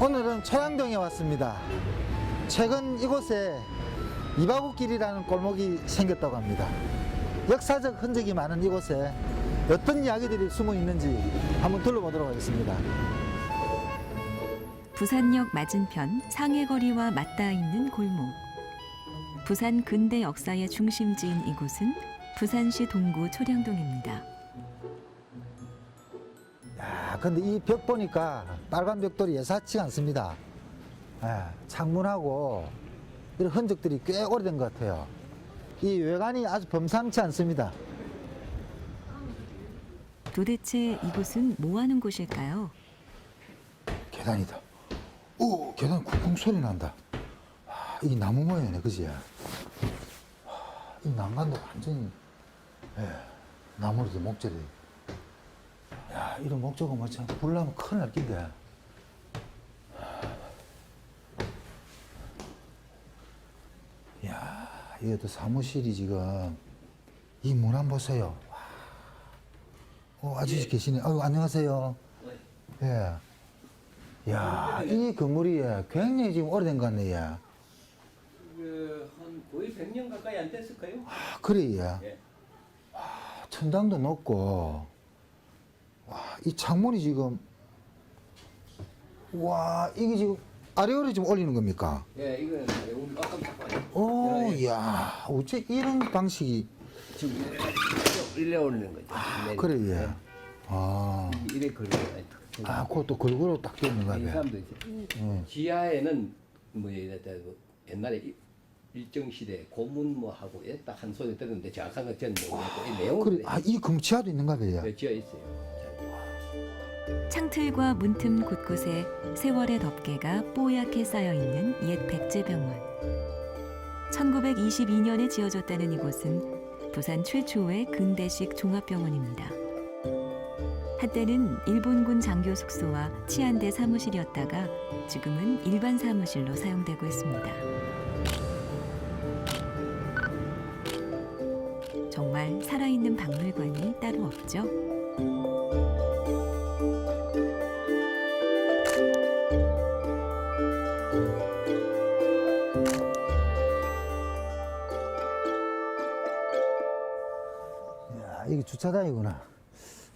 오늘은 초양동에 왔습니다. 최근 이곳에 이바구길이라는 골목이 생겼다고 합니다. 역사적 흔적이 많은 이곳에 어떤 이야기들이 숨어 있는지 한번 둘러보도록 하겠습니다. 부산역 맞은편 상해거리와 맞닿아 있는 골목. 부산 근대 역사의 중심지인 이곳은 부산시 동구 초량동입니다. 야, 근데 이 벽 보니까 빨간 벽돌이 예사치 않습니다. 예, 창문하고 이런 흔적들이 꽤 오래된 것 같아요. 이 외관이 아주 범상치 않습니다. 도대체 이곳은 뭐 하는 곳일까요? 계단이다. 오, 계단 쿵쿵 소리 난다. 와, 이 나무 모양이네, 그지? 와, 이 난간도 완전히, 예, 나무로 된 목재리. 야, 이런 목재가 뭐 참, 불나면 큰일 날 낀데. 야, 이것도 사무실이 지금, 이 문 한번 보세요. 와. 어, 아저씨 계시네. 아유, 안녕하세요. 예. 야, 이 건물이 예, 굉장히 지금 오래된 것 같네, 예. 아, 그, 한 거의 100년 가까이 안 됐을까요? 그래, 예. 예. 천당도 높고, 와, 이 창문이 지금, 와, 이게 지금 아래로 지금 올리는 겁니까? 예, 이거는 우리 깜깜 잡아요. 오, 야, 어째 이런 방식이, 지금 이래, 이래 올리는 거죠. 아, 네. 그래, 예. 아, 이래 거예요. 아, 그것도 골고루 딱 되어 있는 이 거야. 사람도 이제 예. 지하에는 뭐 이랬다 그 옛날에 이- 일정 시대 고문 뭐 하고 예, 딱한 소리 들었는데 정확한 건 저는 모르겠고 이 내용은 그래, 아, 이 금치아도 있는가 봐요. 예, 지어 있어요. 창틀과 문틈 곳곳에 세월의 덮개가 뽀얗게 쌓여 있는 옛 백제병원. 1922년에 지어졌다는 이곳은 부산 최초의 근대식 종합병원입니다. 한때는 일본군 장교 숙소와 치안대 사무실이었다가 지금은 일반 사무실로 사용되고 있습니다. 정말 살아있는 박물관이 따로 없죠. 야, 이게 주차장이구나.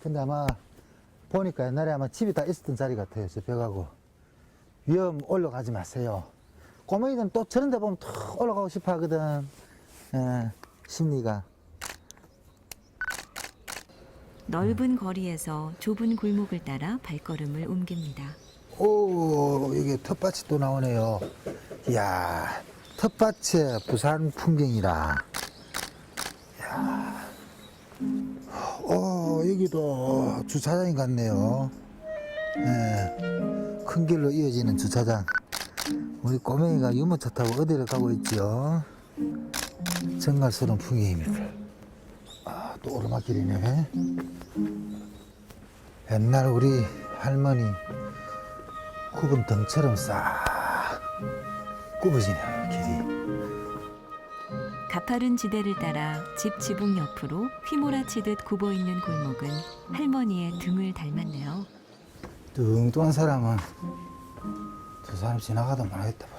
근데 아마 보니까 옛날에 아마 집이 다 있었던 자리 같아요. 저 벽하고. 위험 올라가지 마세요. 꼬맹이들은 또 저런 데 보면 턱 올라가고 싶어 하거든. 예, 심리가. 넓은 거리에서 좁은 골목을 따라 발걸음을 옮깁니다. 오, 여기 텃밭이 또 나오네요. 이야, 텃밭의 부산 풍경이라. 이야. 오, 여기도 주차장이 같네요. 예, 큰 길로 이어지는 주차장. 우리 꼬맹이가 유모차 타고 어디를 가고 있죠? 정갈스러운 풍경입니다. 아, 또 오르막길이네. 옛날 우리 할머니 굽은 등처럼 싹 굽어지네요, 길이. 가파른 지대를 따라 집 지붕 옆으로 휘몰아치듯 굽어 있는 골목은 할머니의 등을 닮았네요. 뚱뚱한 사람은 저 사람 지나가다 말하겠다.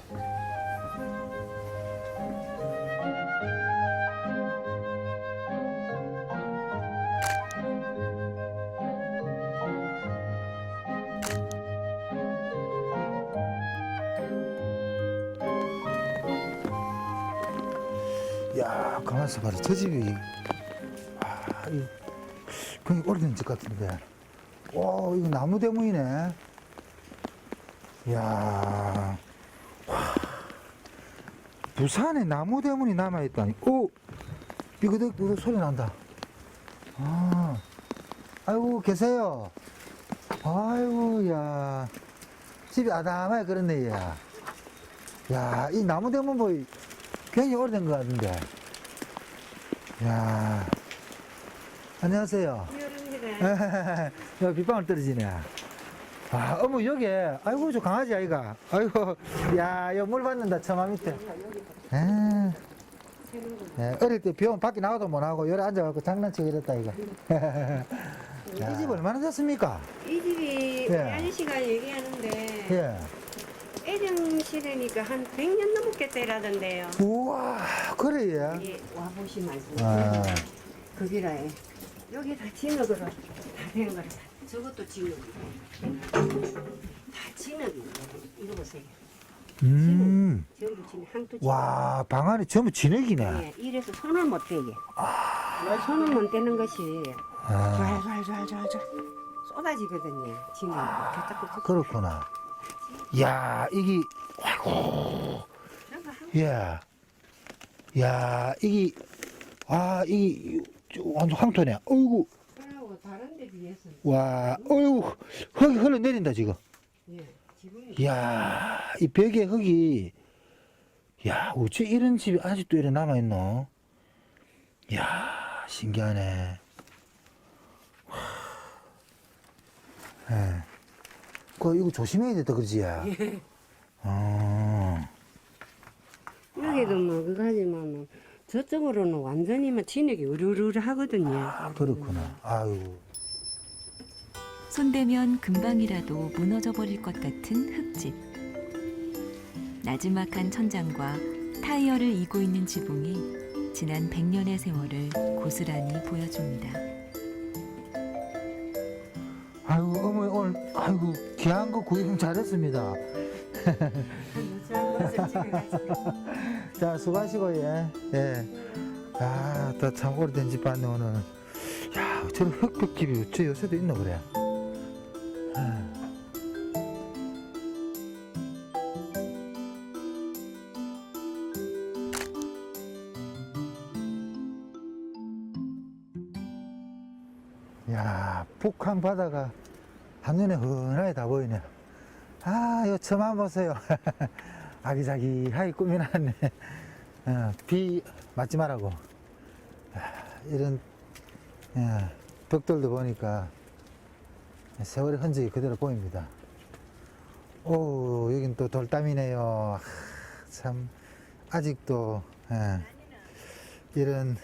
봐라. 저 집이, 아, 이, 그냥 오래된 집 같은데. 와, 이거 나무 대문이네. 이야. 와. 부산에 나무 대문이 남아있다니. 오! 삐그덕 삐그덕 소리 난다. 아. 아이고, 계세요. 아이고, 야. 집이 아담하게 그렇네, 야. 야, 이 나무 대문 보이 굉장히 오래된 것 같은데. 야. 안녕하세요. 야, 빗방울 떨어지네. 아, 어머, 여기, 아이고, 저 강아지 아이가. 아이고, 야, 여물 받는다, 처마 밑에. 에, 예, 어릴 때 비오면 밖에 나가도 못 하고 여기 앉아갖고 장난치고 이랬다 이거. 이집 얼마나 됐습니까? 이 집이 예. 우리 아저씨가 얘기하는데 예. 애정시대니까 한 100년 넘었겠다 이라던데요. 우와 그래 예. 와보시면 아, 거기라 해. 여기 다 진흙으로 다된 거라. 저것도 진흙. 다 진흙이. 이거 보세요. 음. 전부 진흙 항토 진흙. 와, 방 안에 전부 진흙이네. 예, 이래서 손을 못 대게. 손을 못 대는 것이 아, 잘 잘 잘 잘 잘 쏟아지거든요. 진흙. 다 자꾸 그렇구나. 야, 이게, 아이고, 예. 야, 이게, 아, 이게, 완전 황토네. 어이구, 와, 어이구, 흙이 흘러내린다, 지금. 이야, 이 벽에 흙이, 야, 어째 이런 집이 아직도 이래 남아있노? 이야, 신기하네. 와. 예. 그, 이거 조심해야 됐다, 그러지? 예. 어, 여기도 뭐 그거 하지만 뭐 저쪽으로는 완전히 막 진흙이 으르르르 하거든요. 아, 그렇구나. 아유. 손대면 금방이라도 무너져 버릴 것 같은 흙집. 나지막한 천장과 타이어를 이고 있는 지붕이 지난 100년의 세월을 고스란히 보여줍니다. 아이고, 어머니, 오늘, 아이고, 귀한 거 구경 잘했습니다. 자, 수고하시고, 예. 예. 아, 또 참 오래된 집 봤네, 오늘. 야, 저런 흙벽집이 어째 요새도 있나, 그래. 아. 북한 바다가 한눈에 흔하게 다 보이네. 아, 요 저만 보세요. 아기자기하게 꾸며놨네. 어, 비 맞지 말라고. 아, 이런 예, 벽돌도 보니까 세월의 흔적이 그대로 보입니다. 오, 여긴 또 돌담이네요. 아, 참, 아직도, 예, 이런,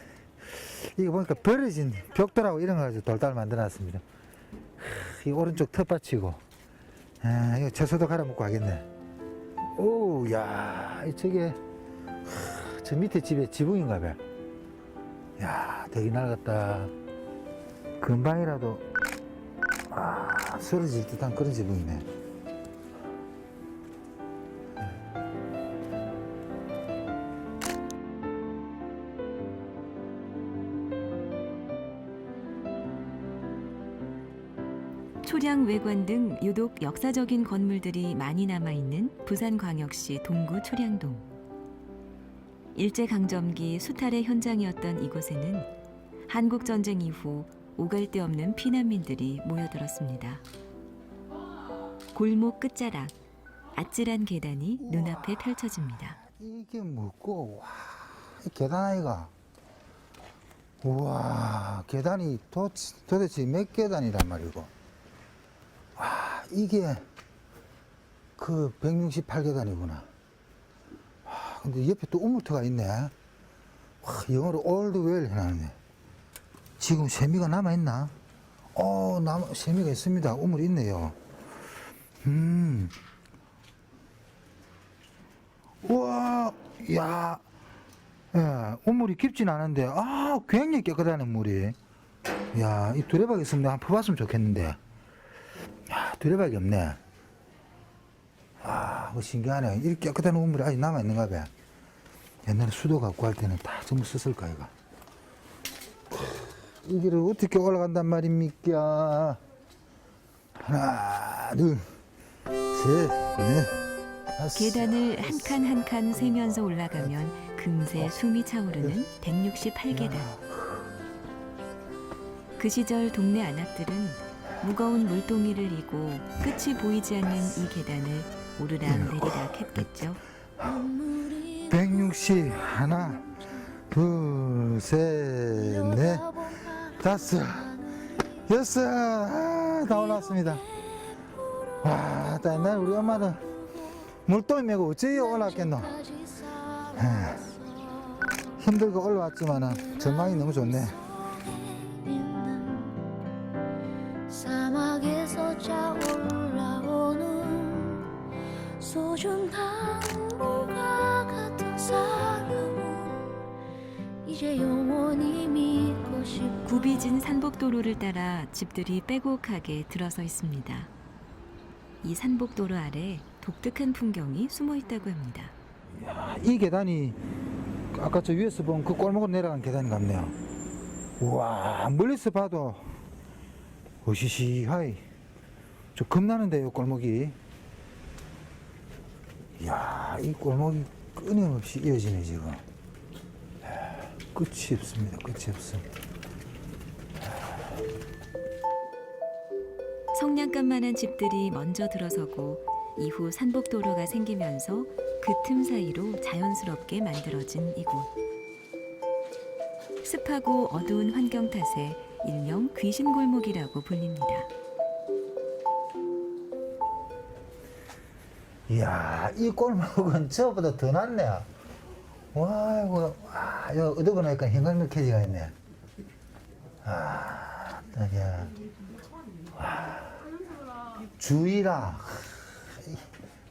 이거 보니까 버려진 벽돌하고 이런 거 가지고 돌담을 만들어 놨습니다. 이 오른쪽 텃밭이고, 아, 이거 채소도 갈아 먹고 하겠네. 오, 야, 이 저게, 하, 저 밑에 집에 지붕인가 봐. 야, 되게 낡았다. 금방이라도, 아, 쓰러질 듯한 그런 지붕이네. 초량 외관 등 유독 역사적인 건물들이 많이 남아있는 부산광역시 동구 초량동. 일제강점기 수탈의 현장이었던 이곳에는 한국전쟁 이후 오갈 데 없는 피난민들이 모여들었습니다. 골목 끝자락, 아찔한 계단이 눈앞에 펼쳐집니다. 이게 뭐고, 와, 이 계단 아이가. 우와, 계단이 도, 도대체 몇 계단이란 말이고. 와, 이게 그 168계단이구나. 와, 근데 옆에 또 우물터가 있네. 와, 영어로 올드웰 해놨네. 지금 세미가 남아있나? 어, 남, 세미가 있습니다. 우물이 있네요. 음. 우와, 야, 예, 우물이 깊진 않은데, 아, 굉장히 깨끗하네, 물이. 야, 이 두레박 있으면 한번 퍼봤으면 좋겠는데. 야, 두레박이 없네. 아, 그 신기하네. 이렇게 깨끗한 우물이 아직 남아있는가 봐. 옛날에 수도 갖고 할 때는 다 전부 썼을까, 이거. 이 길을 어떻게 올라간단 말입니까? 하나, 둘, 셋, 넷, 다섯. 계단을 한 칸 한 칸 세면서 올라가면 금세 숨이 차오르는 168계단. 그 시절 동네 안악들은 무거운 물동이를 이고 끝이 보이지 않는 이 계단을 오르락 내리락 했겠죠. 160 하나 둘셋넷. 다섯. 여섯. 아, 다 올라왔습니다. 와 나 옛날 우리 엄마는 물동이 메고 어째 올라왔겠노? 아, 힘들고 올라왔지만은 전망이 너무 좋네. 이제 영원히 믿고 싶고 굽이진 산복도로를 따라 집들이 빼곡하게 들어서 있습니다. 이 산복도로 아래 독특한 풍경이 숨어 있다고 합니다. 야, 이 계단이 아까 저 위에서 본 그 골목으로 내려간 계단 같네요. 우와, 멀리서 봐도 으시시하이. 저 겁나는데요, 골목이. 이야, 이 골목이 끊임없이 이어지네, 지금. 야, 끝이 없습니다, 끝이 없어. 성냥감만한 집들이 먼저 들어서고 이후 산복도로가 생기면서 그 틈 사이로 자연스럽게 만들어진 이곳. 습하고 어두운 환경 탓에 일명 귀신골목이라고 불립니다. 이야, 이 골목은 저보다 더 낫네. 와, 이거, 와, 이거 어디 보니까 현관문 켜지가 있네. 아, 딱이야. 와, 주의라.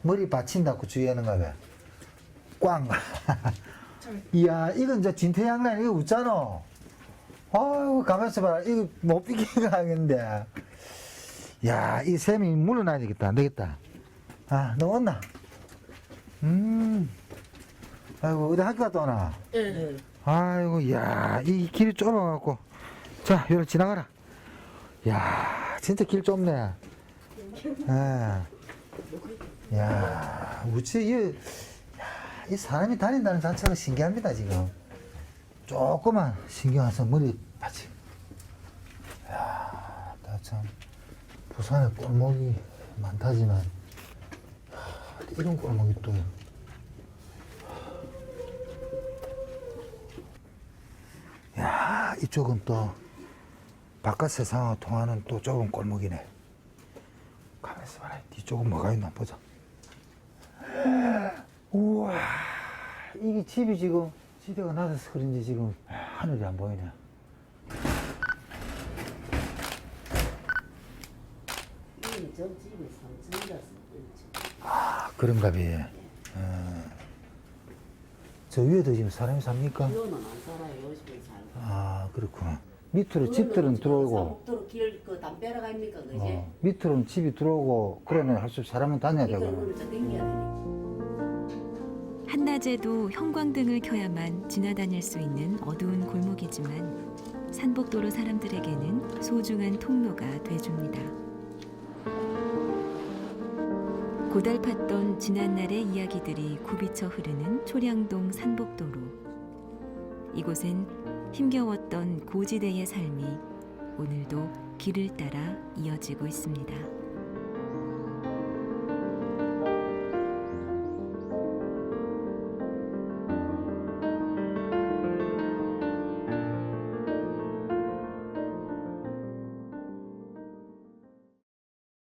머리 받친다고 주의하는가 봐. 꽝. 이야, 이건 이제 진퇴양난 이거 웃잖아. 아유, 가만있어 봐라. 이거 못 비기가 하겠는데. 야, 이 샘이 물러나야 되겠다. 안 되겠다. 아, 너 왔나? 음. 아이고, 어디 학교 갔다 오나? 예. 아이고, 야, 이 길이 좁아갖고. 자, 여기 지나가라. 야, 진짜 길 좁네. 예. 야, 우치, 이, 야, 이 사람이 다닌다는 자체가 신기합니다, 지금. 조금만 신경 안 써, 머리 받치. 야, 나 참, 부산에 골목이 많다지만, 야, 이런 골목이 또. 야, 이쪽은 또 바깥 세상하고 통하는 또 좁은 골목이네. 가만있어 봐라. 뒤쪽은 뭐가 있나 보자. 우와, 이게 집이 지금 지대가 낮아서 그런지 지금 하늘이 안 보이네. 이 삼층이라서 그렇지. 아, 그런가 봐. 어. 저 위에도 지금 사람이 삽니까? 이거는 안 살아요. 요즘에 살고. 아, 그렇구나. 밑으로 집들은 들어오고, 길그 담벼락 아닙니까, 그지? 어, 밑으로는 집이 들어오고, 그러네. 할수 사람은 다녀야 되고. 이거는 저 땡겨야 되니까. 한낮에도 형광등을 켜야만 지나다닐 수 있는 어두운 골목이지만 산복도로 사람들에게는 소중한 통로가 돼줍니다. 고달팠던 지난날의 이야기들이 굽이쳐 흐르는 초량동 산복도로. 이곳엔 힘겨웠던 고지대의 삶이 오늘도 길을 따라 이어지고 있습니다.